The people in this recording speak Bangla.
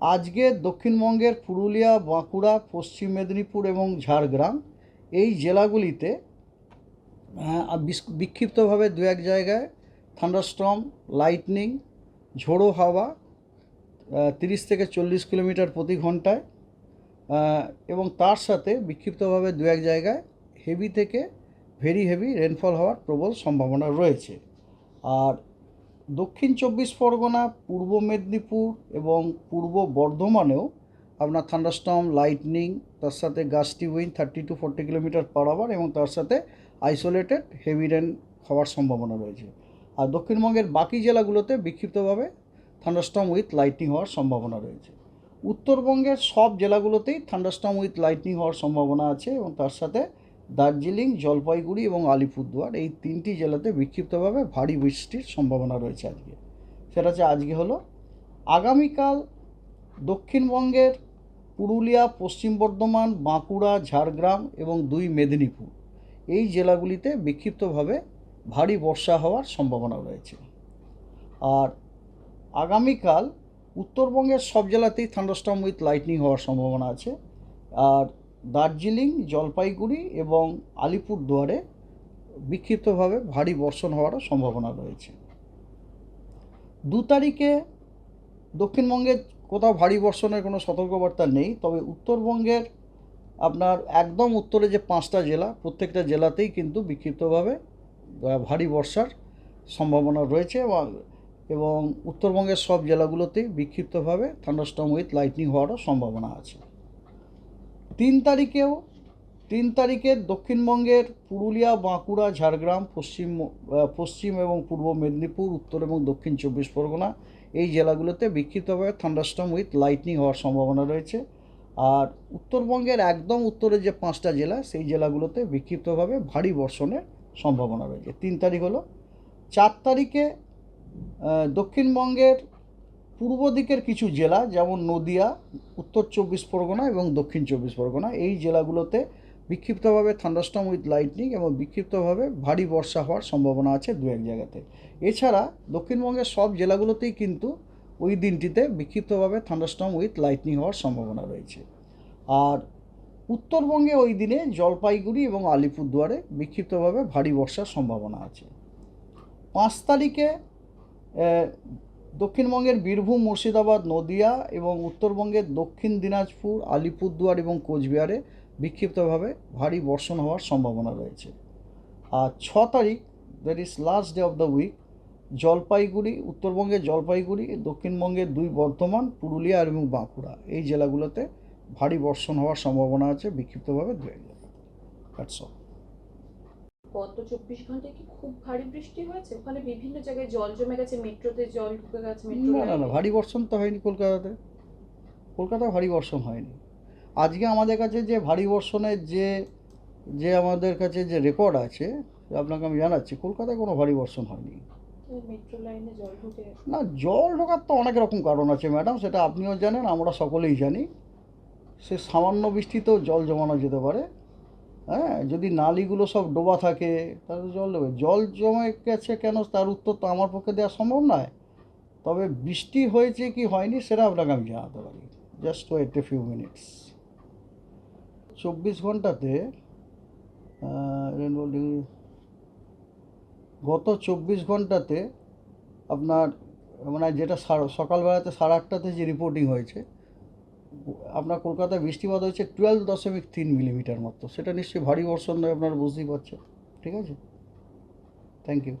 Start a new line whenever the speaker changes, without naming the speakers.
আজকে দক্ষিণবঙ্গের পুরুলিয়া, বাঁকুড়া, পশ্চিম মেদিনীপুর এবং ঝাড়গ্রাম এই জেলাগুলিতে বিক্ষিপ্তভাবে দু এক জায়গায় থান্ডারস্টর্ম, লাইটনিং, ঝোড়ো হাওয়া তিরিশ থেকে চল্লিশ কিলোমিটার প্রতি ঘন্টায় এবং তার সাথে বিক্ষিপ্তভাবে দু এক জায়গায় হেভি থেকে ভেরি হেভি রেনফল হওয়ার প্রবল সম্ভাবনা রয়েছে। আর দক্ষিণ চব্বিশ পরগনা, পূর্ব মেদিনীপুর এবং পূর্ব বর্ধমানেও আপনার থান্ডারস্টর্ম, লাইটনিং, তার সাথে gusty wind thirty two forty kilometre per hour এবং তার সাথে আইসোলেটেড হেভি রেন হওয়ার সম্ভাবনা রয়েছে। আর দক্ষিণবঙ্গের বাকি জেলাগুলোতে বিক্ষিপ্তভাবে থান্ডারস্টর্ম উইথ লাইটনিং হওয়ার সম্ভাবনা রয়েছে। উত্তরবঙ্গের সব জেলাগুলোতেই থান্ডারস্টর্ম উইথ লাইটনিং হওয়ার সম্ভাবনা আছে এবং তার সাথে দার্জিলিং, জলপাইগুড়ি এবং আলিপুরদুয়ার এই তিনটি জেলাতে বিক্ষিপ্তভাবে ভারী বৃষ্টির সম্ভাবনা রয়েছে আজকে। সেটা হচ্ছে আজকে হলো আগামীকাল দক্ষিণবঙ্গের পুরুলিয়া, পশ্চিম বর্ধমান, বাঁকুড়া, ঝাড়গ্রাম এবং দুই মেদিনীপুর এই জেলাগুলিতে বিক্ষিপ্তভাবে ভারী বর্ষা হওয়ার সম্ভাবনা রয়েছে। আর আগামীকাল উত্তরবঙ্গের সব জেলাতেই থান্ডারস্টর্ম উইথ লাইটনিং হওয়ার সম্ভাবনা আছে। আর দার্জিলিং, জলপাইগুড়ি এবং আলিপুরদুয়ারে বিক্ষিপ্তভাবে ভারী বর্ষণ হওয়ারও সম্ভাবনা রয়েছে। দু তারিখে দক্ষিণবঙ্গে কোথাও ভারী বর্ষণের কোনো সতর্কবার্তা নেই, তবে উত্তরবঙ্গের আপনার একদম উত্তরে যে পাঁচটা জেলা, প্রত্যেকটা জেলাতেই কিন্তু বিক্ষিপ্তভাবে ভারী বর্ষার সম্ভাবনা রয়েছে এবং এবং উত্তরবঙ্গের সব জেলাগুলোতেই বিক্ষিপ্তভাবে থান্ডারস্টর্ম উইথ লাইটনিং হওয়ারও সম্ভাবনা আছে। তিন তারিখেও, তিন তারিখে দক্ষিণবঙ্গের পুরুলিয়া, বাঁকুড়া, ঝাড়গ্রাম, পশ্চিম পশ্চিম এবং পূর্ব মেদিনীপুর, উত্তর এবং দক্ষিণ চব্বিশ পরগনা এই জেলাগুলোতে বিক্ষিপ্তভাবে থান্ডারস্টম উইথ লাইটনিং হওয়ার সম্ভাবনা রয়েছে। আর উত্তরবঙ্গের একদম উত্তরে যে পাঁচটা জেলা, সেই জেলাগুলোতে বিক্ষিপ্তভাবে ভারী বর্ষণের সম্ভাবনা রয়েছে। তিন তারিখ হলো, চার তারিখে দক্ষিণবঙ্গের পূর্ব দিকের কিছু জেলা, যেমন নদিয়া, উত্তর চব্বিশ পরগনা এবং দক্ষিণ চব্বিশ পরগনা, এই জেলাগুলোতে বিক্ষিপ্তভাবে থান্ডারস্টর্ম উইথ লাইটনিং এবং বিক্ষিপ্তভাবে ভারী বর্ষা হওয়ার সম্ভাবনা আছে দু এক জায়গাতে। এছাড়া দক্ষিণবঙ্গের সব জেলাগুলোতেই কিন্তু ওই দিনটিতে বিক্ষিপ্তভাবে থান্ডারস্টর্ম উইথ লাইটনিং হওয়ার সম্ভাবনা রয়েছে। আর উত্তরবঙ্গে ওই দিনে জলপাইগুড়ি এবং আলিপুরদুয়ারে বিক্ষিপ্তভাবে ভারী বর্ষার সম্ভাবনা আছে। পাঁচ তারিখে দক্ষিণবঙ্গের বীরভূম, মুর্শিদাবাদ, নদিয়া এবং উত্তরবঙ্গের দক্ষিণ দিনাজপুর, আলিপুরদুয়ার এবং কোচবিহারে বিক্ষিপ্তভাবে ভারী বর্ষণ হওয়ার সম্ভাবনা রয়েছে। আর ছ তারিখ that is last day of the week Jalpaiguri উত্তরবঙ্গের জলপাইগুড়ি, দক্ষিণবঙ্গের দুই বর্ধমান, পুরুলিয়া এবং বাঁকুড়া এই জেলাগুলোতে ভারী বর্ষণ হওয়ার সম্ভাবনা আছে বিক্ষিপ্তভাবে। দু এক জায়গায়
গত চব্বিশ ঘন্টায় কি খুব ভারী বৃষ্টি হয়েছে? ওখানে বিভিন্ন জায়গায় জল জমে গেছে মেট্রোতে জল ঢুকে গেছে
না না না ভারী বর্ষণ তো হয়নি কলকাতাতে। কলকাতায় ভারী বর্ষণ হয়নি। আজকে আমাদের কাছে যে ভারী বর্ষণের যে যে আমাদের কাছে যে রেকর্ড আছে আপনাকে আমি জানাচ্ছি কলকাতায় কোনো ভারী বর্ষণ হয়নি। না জল ঢোকার তো অনেক রকম কারণ আছে ম্যাডাম সেটা আপনিও জানেন আমরা সকলেই জানি। সে সামান্য বৃষ্টিতেও জল জমানো যেতে পারে। হ্যাঁ যদি নালিগুলো সব ডোবা থাকে, তাহলে জল দেবে। জল জমে গেছে কেন? তার উত্তর তো আমার পক্ষে দেওয়া সম্ভব নয়। তবে বৃষ্টি হয়েছে কি হয়নি, সেটা আপনাকে আমি জানাতে পারি। Just wait a few minutes চব্বিশ ঘন্টাতে গত চব্বিশ ঘন্টাতে আপনার মানে যেটা সকালবেলাতে সাড়ে আটটাতে যে রিপোর্টিং হয়েছে আপনার কলকাতায় বৃষ্টিপাত হয়েছে টুয়েলভ দশমিক তিন মিলিমিটার মাত্র। সেটা নিশ্চয়ই ভারী বর্ষণ নয়, আপনারা বুঝতেই পারছেন। ঠিক আছে? Thank you